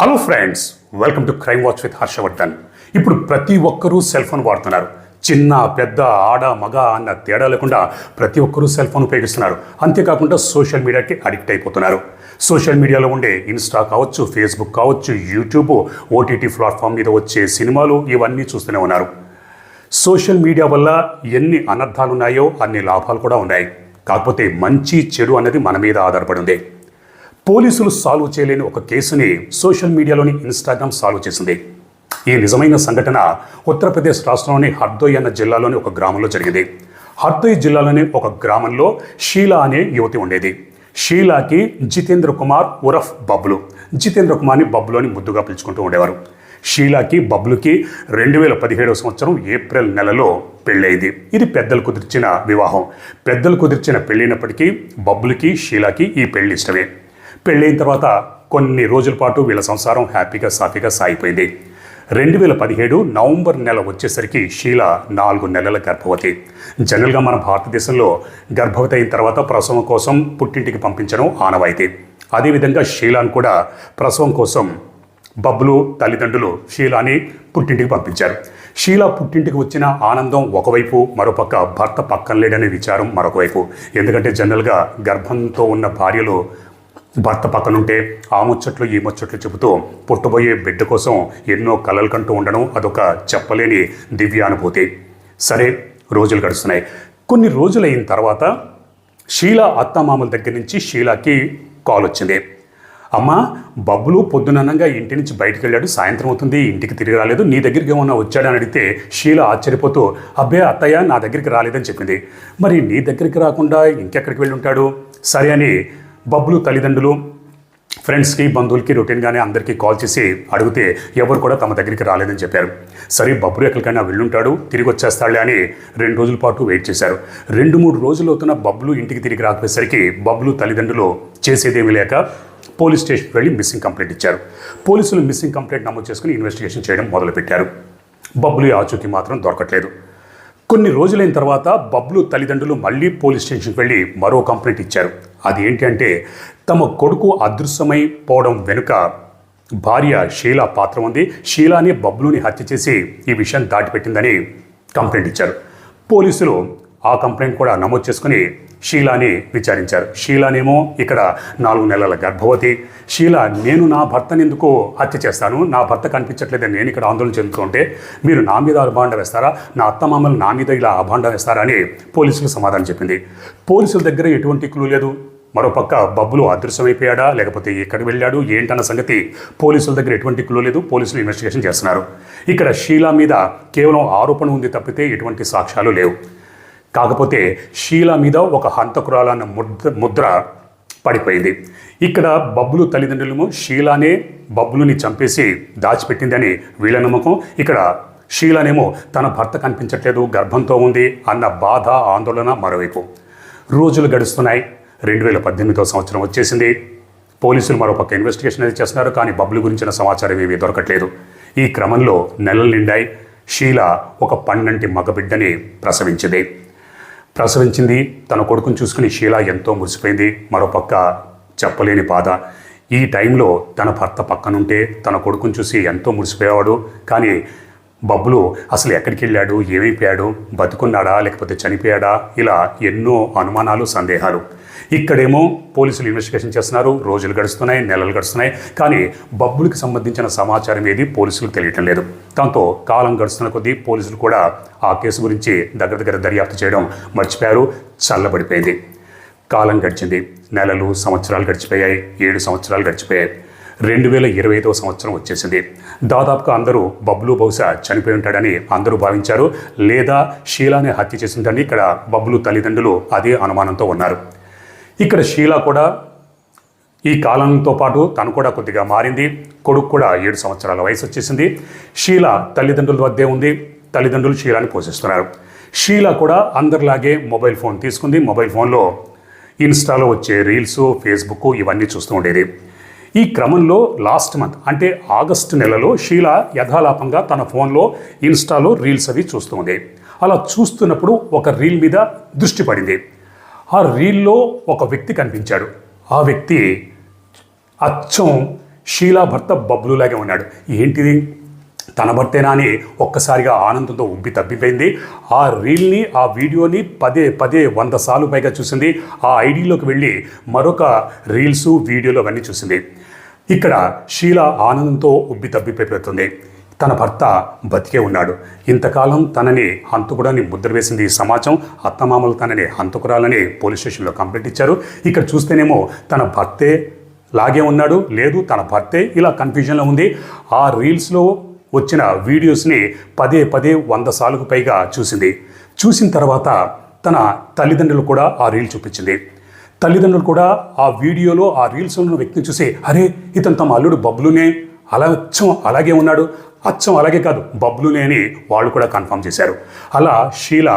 Hello friends welcome to crime watch with Harshavardhan ఇప్పుడు ప్రతి ఒక్కరూ సెల్ ఫోన్ వాడుతున్నారు. చిన్న పెద్ద ఆడ మగ అన్న తేడా లేకుండా ప్రతి ఒక్కరూ సెల్ ఫోన్ ఉపయోగిస్తున్నారు. అంతేకాకుండా సోషల్ మీడియాకి అడిక్ట్ అయిపోతున్నారు. సోషల్ మీడియాలో ఉండే ఇన్స్టా కావచ్చు ఫేస్బుక్ కావచ్చు యూట్యూబ్ ఓటీటీ ప్లాట్ఫామ్ మీద వచ్చే సినిమాలు ఇవన్నీ చూస్తూనే ఉన్నారు. సోషల్ మీడియా వల్ల ఎన్ని అనర్థాలు ఉన్నాయో అన్ని లాభాలు కూడా ఉన్నాయి. కాకపోతే మంచి చెడు అనేది మన మీద ఆధారపడి ఉంది. పోలీసులు సాల్వ్ చేయలేని ఒక కేసుని సోషల్ మీడియాలోని ఇన్స్టాగ్రామ్ సాల్వ్ చేసింది. ఈ నిజమైన సంఘటన ఉత్తరప్రదేశ్ రాష్ట్రంలోని హర్దోయ్ అన్న జిల్లాలోని ఒక గ్రామంలో జరిగింది. హర్దోయ్ జిల్లాలోని ఒక గ్రామంలో షీలా అనే యువతి ఉండేది. షీలాకి జితేంద్ర కుమార్ ఉరఫ్ బబ్లు. జితేంద్ర కుమార్ని బబ్బులోని ముద్దుగా పిలుచుకుంటూ ఉండేవారు. షీలాకి బబ్లుకి రెండు వేల పదిహేడవ సంవత్సరం ఏప్రిల్ నెలలో పెళ్ళైంది ఇది పెద్దలు కుదిర్చిన వివాహం. పెద్దలు కుదిర్చిన పెళ్ళైనప్పటికీ బబ్లుకి షీలాకి ఈ పెళ్ళి ఇష్టమే. పెళ్ళైన తర్వాత కొన్ని రోజుల పాటు వీళ్ళ సంసారం హ్యాపీగా సాఫీగా సాగిపోయింది. రెండు వేల పదిహేడు నవంబర్ నెల వచ్చేసరికి షీల నాలుగు నెలల గర్భవతి. జనరల్గా మన భారతదేశంలో గర్భవతి అయిన తర్వాత ప్రసవం కోసం పుట్టింటికి పంపించడం ఆనవాయితీ. అదేవిధంగా షీలాను కూడా ప్రసవం కోసం బబ్బులు తల్లిదండ్రులు షీలాని పుట్టింటికి పంపించారు. షీలా పుట్టింటికి వచ్చిన ఆనందం ఒకవైపు మరోపక్క భర్త పక్కన లేడనే విచారం మరొకవైపు. ఎందుకంటే జనరల్గా గర్భంతో ఉన్న భార్యలు భర్త పక్కనుంటే ఆ ముచ్చట్లు ఈ ముచ్చట్లు చెబుతూ పుట్టబోయే బిడ్డ కోసం ఎన్నో కలలు కంటూ ఉండడం అదొక చెప్పలేని దివ్యానుభూతి. సరే రోజులు గడుస్తున్నాయి. కొన్ని రోజులైన తర్వాత షీలా అత్తమామల దగ్గర నుంచి షీలాకి కాల్ వచ్చింది. అమ్మ బబ్బులు పొద్దుననంగా ఇంటి నుంచి బయటికి వెళ్ళాడు సాయంత్రం అవుతుంది ఇంటికి తిరిగి రాలేదు నీ దగ్గరికి ఏమన్నా వచ్చాడని అడిగితే షీల ఆశ్చర్యపోతూ అబ్బే అత్తయ్య నా దగ్గరికి రాలేదని చెప్పింది. మరి నీ దగ్గరికి రాకుండా ఇంకెక్కడికి వెళ్ళి ఉంటాడు? సరే అని బబ్బులు తల్లిదండ్రులు ఫ్రెండ్స్కి బంధువులకి రొటీన్గానే అందరికీ కాల్ చేసి అడిగితే ఎవరు కూడా తమ దగ్గరికి రాలేదని చెప్పారు. సరే బబ్బులు ఎక్కడికైనా వెళ్ళుంటాడు తిరిగి వచ్చేస్తాడులే అని రెండు రోజుల పాటు వెయిట్ చేశారు. రెండు మూడు రోజులు అవుతున్న బబ్బులు ఇంటికి తిరిగి రాకపోయేసరికి బబ్బులు తల్లిదండ్రులు చేసేదేమీ లేక పోలీస్ స్టేషన్కి వెళ్ళి మిస్సింగ్ కంప్లైంట్ ఇచ్చారు. పోలీసులు మిస్సింగ్ కంప్లైంట్ నమోదు చేసుకుని ఇన్వెస్టిగేషన్ చేయడం మొదలుపెట్టారు. బబ్బులు ఆచూకీ మాత్రం దొరకట్లేదు. కొన్ని రోజులైన తర్వాత బబ్లు తల్లిదండ్రులు మళ్ళీ పోలీస్ స్టేషన్కి వెళ్ళి మరో కంప్లైంట్ ఇచ్చారు. అది ఏంటి అంటే తమ కొడుకు అదృశ్యమై పోవడం వెనుక భార్య షీలా పాత్ర ఉంది. షీలాని బబ్లుని హత్య చేసి ఈ విషయం దాటిపెట్టిందని కంప్లైంట్ ఇచ్చారు. పోలీసులు ఆ కంప్లైంట్ కూడా నమోదు చేసుకుని షీలాని విచారించారు. షీలానేమో ఇక్కడ నాలుగు నెలల గర్భవతి. షీలా నేను నా భర్తని ఎందుకు హత్య చేస్తాను? నా భర్త కనిపించట్లేదని నేను ఇక్కడ ఆందోళన చెందుతుంటే మీరు నా మీద అభాండ వేస్తారా? నా అత్తమామలు నా మీద ఇలా అభాండ వేస్తారా అని పోలీసులకు సమాధానం చెప్పింది. పోలీసుల దగ్గర ఎటువంటి క్లూ లేదు. మరోపక్క బబ్బులు అదృశ్యమైపోయాడా? లేకపోతే ఎక్కడికి వెళ్ళాడు? ఏంటన్న సంగతి పోలీసుల దగ్గర ఎటువంటి క్లూ లేదు. పోలీసులు ఇన్వెస్టిగేషన్ చేస్తున్నారు. ఇక్కడ షీలా మీద కేవలం ఆరోపణ ఉంది తప్పితే ఎటువంటి సాక్ష్యాలు లేవు. కాకపోతే షీలా మీద ఒక హంతకురాలన్న ముద్ర ముద్ర పడిపోయింది. ఇక్కడ బబ్బులు తల్లిదండ్రులు షీలానే బబ్బులుని చంపేసి దాచిపెట్టిందని వీళ్ళ నమ్మకం. ఇక్కడ షీలానేమో తన భర్త కనిపించట్లేదు గర్భంతో ఉంది అన్న బాధ ఆందోళన మరోవైపు. రోజులు గడుస్తున్నాయి. రెండు వేల పద్దెనిమిదో సంవత్సరం వచ్చేసింది. పోలీసులు మరోపక్క ఇన్వెస్టిగేషన్ అనేది చేస్తున్నారు కానీ బబ్బులు గురించిన సమాచారం ఏమీ దొరకట్లేదు. ఈ క్రమంలో నెలలు నిండాయి. షీల ఒక పన్నెంటి మగబిడ్డని ప్రసవించింది. ప్రసవించింది. తన కొడుకుని చూసుకుని షీలా ఎంతో మురిసిపోయింది. మరోపక్క చెప్పలేని బాధ. ఈ టైంలో తన భర్త పక్కనుంటే తన కొడుకుని చూసి ఎంతో మురిసిపోయేవాడు. కానీ బబ్బులు అసలు ఎక్కడికి వెళ్ళాడు? ఏమైపోయాడు? బతుకున్నాడా? లేకపోతే చనిపోయాడా? ఇలా ఎన్నో అనుమానాలు సందేహాలు. ఇక్కడేమో పోలీసులు ఇన్వెస్టిగేషన్ చేస్తున్నారు రోజులు గడుస్తున్నాయి నెలలు గడుస్తున్నాయి. కానీ బబ్బులకి సంబంధించిన సమాచారం ఏది పోలీసులకు తెలియటం లేదు. దాంతో కాలం గడుస్తున్న కొద్దీ పోలీసులు కూడా ఆ కేసు గురించి దగ్గర దగ్గర దర్యాప్తు చేయడం మర్చిపోయారు చల్లబడిపోయింది. కాలం గడిచింది నెలలు సంవత్సరాలు గడిచిపోయాయి ఏడు సంవత్సరాలు గడిచిపోయాయి. రెండు వేల ఇరవై ఐదవ సంవత్సరం వచ్చేసింది. దాదాపుగా అందరూ బబ్లు బహుశా చనిపోయి ఉంటాడని అందరూ భావించారు లేదా షీలానే హత్య చేసిందని ఇక్కడ బబ్లు తల్లిదండ్రులు అదే అనుమానంతో ఉన్నారు. ఇక్కడ షీలా కూడా ఈ కాలంతో పాటు తను కూడా కొద్దిగా మారింది. కొడుకు కూడా ఏడు సంవత్సరాల వయసు వచ్చేసింది. షీల తల్లిదండ్రుల వద్దే ఉంది. తల్లిదండ్రులు షీలాని పోషిస్తున్నారు. షీలా కూడా అందరిలాగే మొబైల్ ఫోన్ తీసుకుంది. మొబైల్ ఫోన్లో ఇన్స్టాలో వచ్చే రీల్స్ ఫేస్బుక్ ఇవన్నీ చూస్తూ ఉండేది. ఈ క్రమంలో లాస్ట్ మంత్ అంటే ఆగస్టు నెలలో షీలా యథాలాపంగా తన ఫోన్లో ఇన్స్టాలో రీల్స్ అవి చూస్తూ ఉంది. అలా చూస్తున్నప్పుడు ఒక రీల్ మీద దృష్టి పడింది. ఆ రీల్లో ఒక వ్యక్తి కనిపించాడు. ఆ వ్యక్తి అచ్చం షీలా భర్త బబ్లులాగే ఉన్నాడు. ఏంటిది? తన భర్తేనా అని ఒక్కసారిగా ఆనందంతో ఉబ్బి తప్పిపోయింది ఆ రీల్ని ఆ వీడియోని పదే పదే వంద సార్లు పైగా చూసింది. ఆ ఐడిలోకి వెళ్ళి మరొక రీల్స్ వీడియోలు అవన్నీ చూసింది. ఇక్కడ షీల ఆనందంతో ఉబ్బి తప్పిపోతుంది తన భర్త బతికే ఉన్నాడు. ఇంతకాలం తనని హంతకుడని ముద్ర వేసింది ఈ సమాజం. అత్తమామలు తనని హంతకురాలని పోలీస్ స్టేషన్లో కంప్లైంట్ ఇచ్చారు. ఇక్కడ చూస్తేనేమో తన భర్తే లాగే ఉన్నాడు. లేదు తన భర్తే ఇలా కన్ఫ్యూజన్లో ఉంది. ఆ రీల్స్లో వచ్చిన వీడియోస్ని పదే పదే వంద సార్లకు పైగా చూసింది. చూసిన తర్వాత తన తల్లిదండ్రులు కూడా ఆ రీల్ చూపించింది. తల్లిదండ్రులు కూడా ఆ వీడియోలో ఆ రీల్స్లో ఉన్న వ్యక్తిని చూసి అరే ఇతను తమ అల్లుడు బబ్బులునే అలా అచ్చం అలాగే ఉన్నాడు. అచ్చం అలాగే కాదు బబ్లునే అని వాళ్ళు కూడా కన్ఫర్మ్ చేశారు. అలా షీల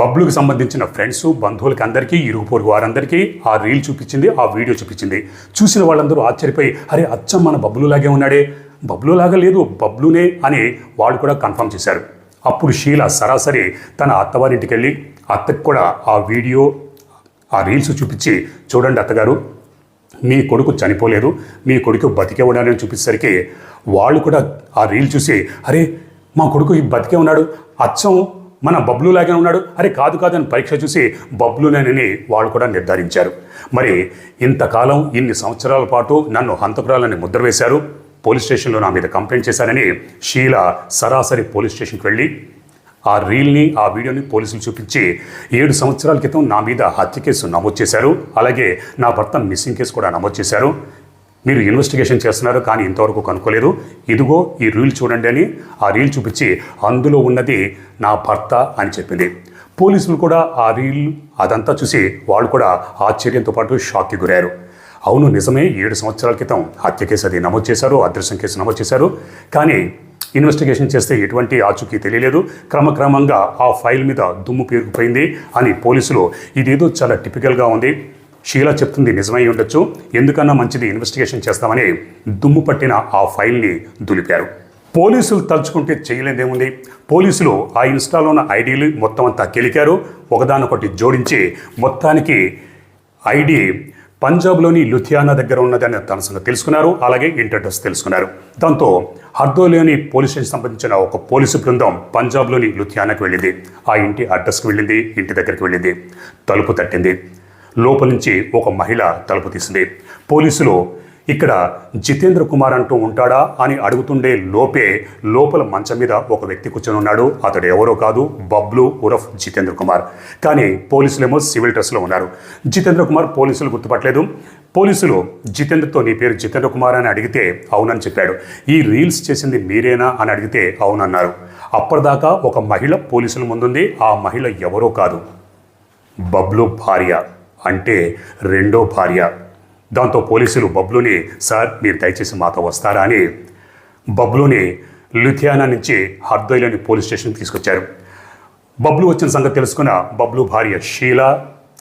బబ్లుకి సంబంధించిన ఫ్రెండ్స్ బంధువులకి అందరికీ ఇరుగు పొరుగు వారందరికీ ఆ రీల్ చూపించింది ఆ వీడియో చూపించింది. చూసిన వాళ్ళందరూ ఆశ్చర్యపోయి అరే అచ్చం మన బబ్లులాగే ఉన్నాడే. బబ్లులాగా లేదు బబ్లునే అని వాళ్ళు కూడా కన్ఫర్మ్ చేశారు. అప్పుడు షీల సరాసరి తన అత్తవారింటికి వెళ్ళి అత్తకు కూడా ఆ వీడియో ఆ రీల్స్ చూపించి చూడండి అత్తగారు మీ కొడుకు చనిపోలేదు మీ కొడుకు బతికే ఉన్నాడని చూపించేసరికి వాళ్ళు కూడా ఆ రీల్ చూసి అరే మా కొడుకు ఈ బతికే ఉన్నాడు అచ్చం మన బబ్లులాగే ఉన్నాడు. అరే కాదు కాదని పరీక్ష చూసి బబ్లునేనని వాళ్ళు కూడా నిర్ధారించారు. మరి ఇంతకాలం ఇన్ని సంవత్సరాల పాటు నన్ను హంతకురాలని ముద్ర వేశారు పోలీస్ స్టేషన్లో నా మీద కంప్లైంట్ చేశారని షీల సరాసరి పోలీస్ స్టేషన్కి వెళ్ళి ఆ రీల్ని ఆ వీడియోని పోలీసులు చూపించి ఏడు సంవత్సరాల క్రితం నా మీద హత్య కేసు నమోదు చేశారు. అలాగే నా భర్త మిస్సింగ్ కేసు కూడా నమోదు చేశారు. మీరు ఇన్వెస్టిగేషన్ చేస్తున్నారు కానీ ఇంతవరకు కనుక్కోలేదు. ఇదిగో ఈ రీల్ చూడండి అని ఆ రీల్ చూపించి అందులో ఉన్నది నా భర్త అని చెప్పింది. పోలీసులు కూడా ఆ రీల్ అదంతా చూసి వాళ్ళు కూడా ఆశ్చర్యంతో పాటు షాక్కి గురయ్యారు. అవును నిజమే ఏడు సంవత్సరాల క్రితం హత్య కేసు అది నమోదు చేశారు అదృశ్యం కేసు నమోదు చేశారు. కానీ ఇన్వెస్టిగేషన్ చేస్తే ఎటువంటి ఆచూకీ తెలియలేదు. క్రమక్రమంగా ఆ ఫైల్ మీద దుమ్ము పేరుకుపోయింది అని పోలీసులు ఇదేదో చాలా టిపికల్గా ఉంది. షీలా చెప్తుంది నిజమై ఉండొచ్చు. ఎందుకన్నా మంచిది ఇన్వెస్టిగేషన్ చేస్తామని దుమ్ము పట్టిన ఆ ఫైల్ని దులిపారు. పోలీసులు తలుచుకుంటే చేయలేదేముంది? పోలీసులు ఆ ఇన్స్టాలో ఉన్న ఐడీలు మొత్తం అంతా కెలికారు. ఒకదానొకటి జోడించి మొత్తానికి ఐడి పంజాబ్లోని లుథియానా దగ్గర ఉన్నదని తన సంగతి తెలుసుకున్నారు. అలాగే ఇంటి అడ్రస్ తెలుసుకున్నారు. దాంతో హర్దోలోని పోలీస్ స్టేషన్ సంబంధించిన ఒక పోలీసు బృందం పంజాబ్లోని లుథియానాకు వెళ్ళింది. ఆ ఇంటి అడ్రస్కి వెళ్ళింది ఇంటి దగ్గరికి వెళ్ళింది తలుపు తట్టింది. లోపల నుంచి ఒక మహిళ తలుపు తీసింది. పోలీసులు ఇక్కడ జితేంద్ర కుమార్ అంటూ ఉంటాడా అని అడుగుతుండే లోపే లోపల మంచం మీద ఒక వ్యక్తి కూర్చొని ఉన్నాడు. అతడు ఎవరో కాదు బబ్లు ఉరఫ్ జితేంద్ర కుమార్. కానీ పోలీసులేమో సివిల్ డ్రెస్లో ఉన్నారు. జితేంద్ర కుమార్ పోలీసులు గుర్తుపట్టలేదు. పోలీసులు జితేంద్రతో నీ పేరు జితేంద్ర కుమార్ అని అడిగితే అవునని చెప్పాడు. ఈ రీల్స్ చేసింది మీరేనా అని అడిగితే అవునన్నారు. అప్పటిదాకా ఒక మహిళ పోలీసుల ముందుంది. ఆ మహిళ ఎవరో కాదు బబ్లు భార్య. అంటే రెండో భార్య. దాంతో పోలీసులు బబ్లుని సార్ మీరు దయచేసి మాతో వస్తారా అని బబ్లుని లుథియానా నుంచి హర్దోయ్లోని పోలీస్ స్టేషన్కి తీసుకొచ్చారు. బబ్లు వచ్చిన సంగతి తెలుసుకున్న బబ్లు భార్య షీలా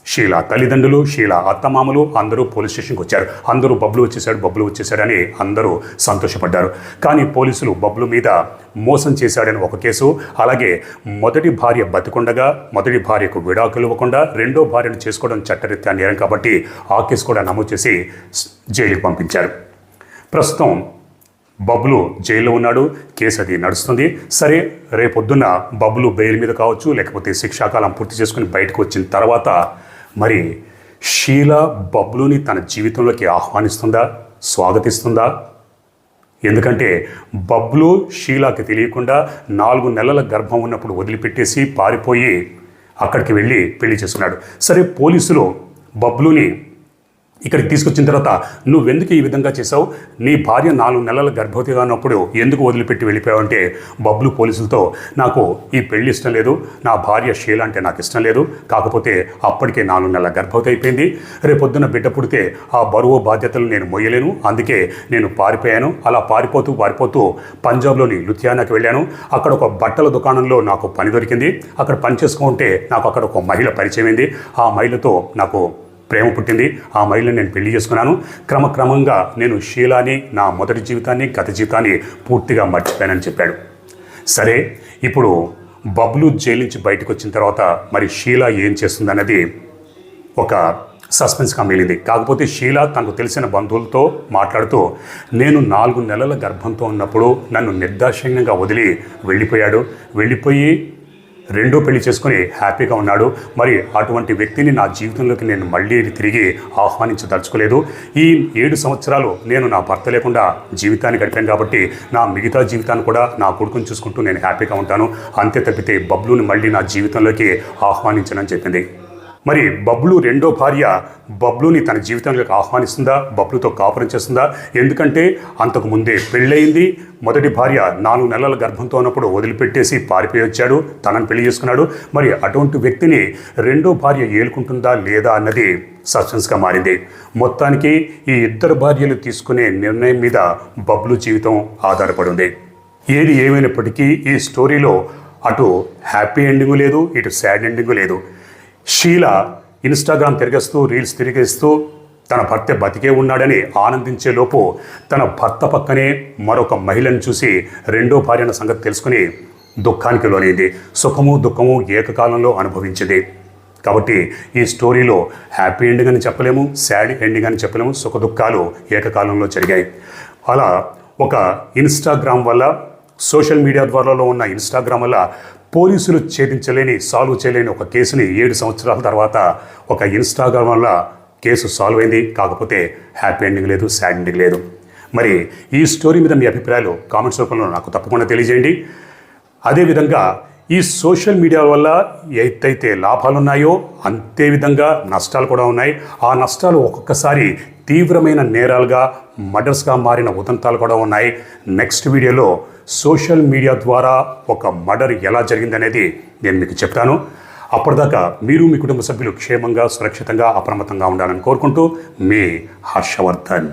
షీలా తల్లిదండ్రులు షీలా అత్తమామలు అందరూ పోలీస్ స్టేషన్కి వచ్చారు. అందరూ బబ్లు వచ్చేసాడు బబ్లు వచ్చేసాడని అందరూ సంతోషపడ్డారు. కానీ పోలీసులు బబ్లు మీద మోసం చేశాడని ఒక కేసు. అలాగే మొదటి భార్య బతికుండగా మొదటి భార్యకు విడాకులు ఇవ్వకుండా రెండో భార్యను చేసుకోవడం చట్టరీత్యా నేరం కాబట్టి ఆ కేసు కూడా నమోదు చేసి జైలుకి పంపించారు. ప్రస్తుతం బబ్లు జైల్లో ఉన్నాడు కేసు అది నడుస్తుంది. సరే రేపొద్దున బబ్లు బెయిల్ మీద కావచ్చు లేకపోతే శిక్షాకాలం పూర్తి చేసుకుని బయటకు వచ్చిన తర్వాత మరి షీలా బబ్లుని తన జీవితంలోకి ఆహ్వానిస్తుందా? స్వాగతిస్తుందా? ఎందుకంటే బబ్లు షీలాకి తెలియకుండా నాలుగు నెలల గర్భం ఉన్నప్పుడు వదిలిపెట్టేసి పారిపోయి అక్కడికి వెళ్ళి పెళ్ళి చేసుకున్నాడు. సరే పోలీసులు బబ్లుని ఇక్కడికి తీసుకొచ్చిన తర్వాత నువ్వెందుకు ఈ విధంగా చేసావు నీ భార్య నాలుగు నెలల గర్భవతిగా ఉన్నప్పుడు ఎందుకు వదిలిపెట్టి వెళ్ళిపోయావు? అంటే బబ్లు పోలీసులతో నాకు ఈ పెళ్ళి ఇష్టం లేదు. నా భార్య షీల అంటే నాకు ఇష్టం లేదు. కాకపోతే అప్పటికే నాలుగు నెలల గర్భవతి అయిపోయింది. రేపొద్దున బిడ్డ పుడితే ఆ బరువు బాధ్యతలు నేను మొయ్యలేను. అందుకే నేను పారిపోయాను. అలా పారిపోతూ పారిపోతూ పంజాబ్లోని లుధియానాకి వెళ్ళాను. అక్కడ ఒక బట్టల దుకాణంలో నాకు పని దొరికింది. అక్కడ పని చేసుకుంటే నాకు అక్కడ ఒక మహిళ పరిచయం అయింది ఆ మహిళతో నాకు ప్రేమ పుట్టింది. ఆ మహిళను నేను పెళ్ళి చేసుకున్నాను. క్రమక్రమంగా నేను షీలాని నా మొదటి జీవితాన్ని గత జీవితాన్ని పూర్తిగా మర్చిపోయానని చెప్పాడు. సరే ఇప్పుడు బబ్లు జైలు నుంచి బయటకు వచ్చిన తర్వాత మరి షీలా ఏం చేస్తుందన్నది ఒక సస్పెన్స్గా మిగిలింది. కాకపోతే షీలా తనకు తెలిసిన బంధువులతో మాట్లాడుతూ నేను నాలుగు నెలల గర్భంతో ఉన్నప్పుడు నన్ను నిర్దాక్షిణ్యంగా వదిలి వెళ్ళిపోయాడు. వెళ్ళిపోయి రెండో పెళ్ళి చేసుకుని హ్యాపీగా ఉన్నాడు. మరి అటువంటి వ్యక్తిని నా జీవితంలోకి నేను మళ్ళీ తిరిగి ఆహ్వానించదలుచుకోలేదు ఈ ఏడు సంవత్సరాలు నేను నా భర్త లేకుండా జీవితాన్ని గడిపాను కాబట్టి నా మిగతా జీవితాన్ని కూడా నా కొడుకుని చూసుకుంటూ నేను హ్యాపీగా ఉంటాను. అంతే తప్పితే బబ్లుని మళ్ళీ నా జీవితంలోకి ఆహ్వానించనని చెప్పింది. మరి బబ్లు రెండో భార్య బబ్లుని తన జీవితంలోకి ఆహ్వానిస్తుందా? బబ్లుతో కాపురం చేస్తుందా? ఎందుకంటే అంతకు ముందే పెళ్ళయింది. మొదటి భార్య నాలుగు నెలల గర్భంతో ఉన్నప్పుడు వదిలిపెట్టేసి పారిపోయి వచ్చాడు. తనని పెళ్ళి చేసుకున్నాడు. మరి అటువంటి వ్యక్తిని రెండో భార్య ఏలుకుంటుందా లేదా అన్నది సస్పెన్స్గా మారింది. మొత్తానికి ఈ ఇద్దరు భార్యలు తీసుకునే నిర్ణయం మీద బబ్లు జీవితం ఆధారపడింది. ఏది ఏమైనప్పటికీ ఈ స్టోరీలో అటు హ్యాపీ ఎండింగు లేదు ఇటు సాడ్ ఎండింగు లేదు. షీల ఇన్స్టాగ్రామ్ తిరిగేస్తూ రీల్స్ తిరిగేస్తూ తన భర్త బతికే ఉన్నాడని ఆనందించే లోపు తన భర్త పక్కనే మరొక మహిళను చూసి రెండో భార్య అన్న సంగతి తెలుసుకుని దుఃఖానికి లోనైంది. సుఖము దుఃఖము ఏకకాలంలో అనుభవించింది. కాబట్టి ఈ స్టోరీలో హ్యాపీ ఎండింగ్ అని చెప్పలేము సాడ్ ఎండింగ్ అని చెప్పలేము సుఖ దుఃఖాలు ఏకకాలంలో జరిగాయి. అలా ఒక ఇన్స్టాగ్రామ్ వల్ల సోషల్ మీడియా ద్వారాలో ఉన్న ఇన్స్టాగ్రామ్ వల్ల పోలీసులు ఛేదించలేని సాల్వ్ చేయలేని ఒక కేసుని ఏడు సంవత్సరాల తర్వాత ఒక ఇన్స్టాగ్రామ్ వల్ల కేసు సాల్వ్ అయింది. కాకపోతే హ్యాపీ ఎండింగ్ లేదు సాడ్ ఎండింగ్ లేదు. మరి ఈ స్టోరీ మీద మీ అభిప్రాయాలు కామెంట్స్ రూపంలో నాకు తప్పకుండా తెలియజేయండి. అదేవిధంగా ఈ సోషల్ మీడియా వల్ల ఎత్తైతే లాభాలు ఉన్నాయో అంతే విధంగా నష్టాలు కూడా ఉన్నాయి. ఆ నష్టాలు ఒక్కొక్కసారి తీవ్రమైన నేరాలుగా మర్డర్స్గా మారిన ఉదంతాలు కూడా ఉన్నాయి. నెక్స్ట్ వీడియోలో సోషల్ మీడియా ద్వారా ఒక మర్డర్ ఎలా జరిగిందనేది నేను మీకు చెప్తాను. అప్పటిదాకా మీరు మీ కుటుంబ సభ్యులు క్షేమంగా సురక్షితంగా అప్రమత్తంగా ఉండాలని కోరుకుంటూ మీ హర్షవర్ధన్.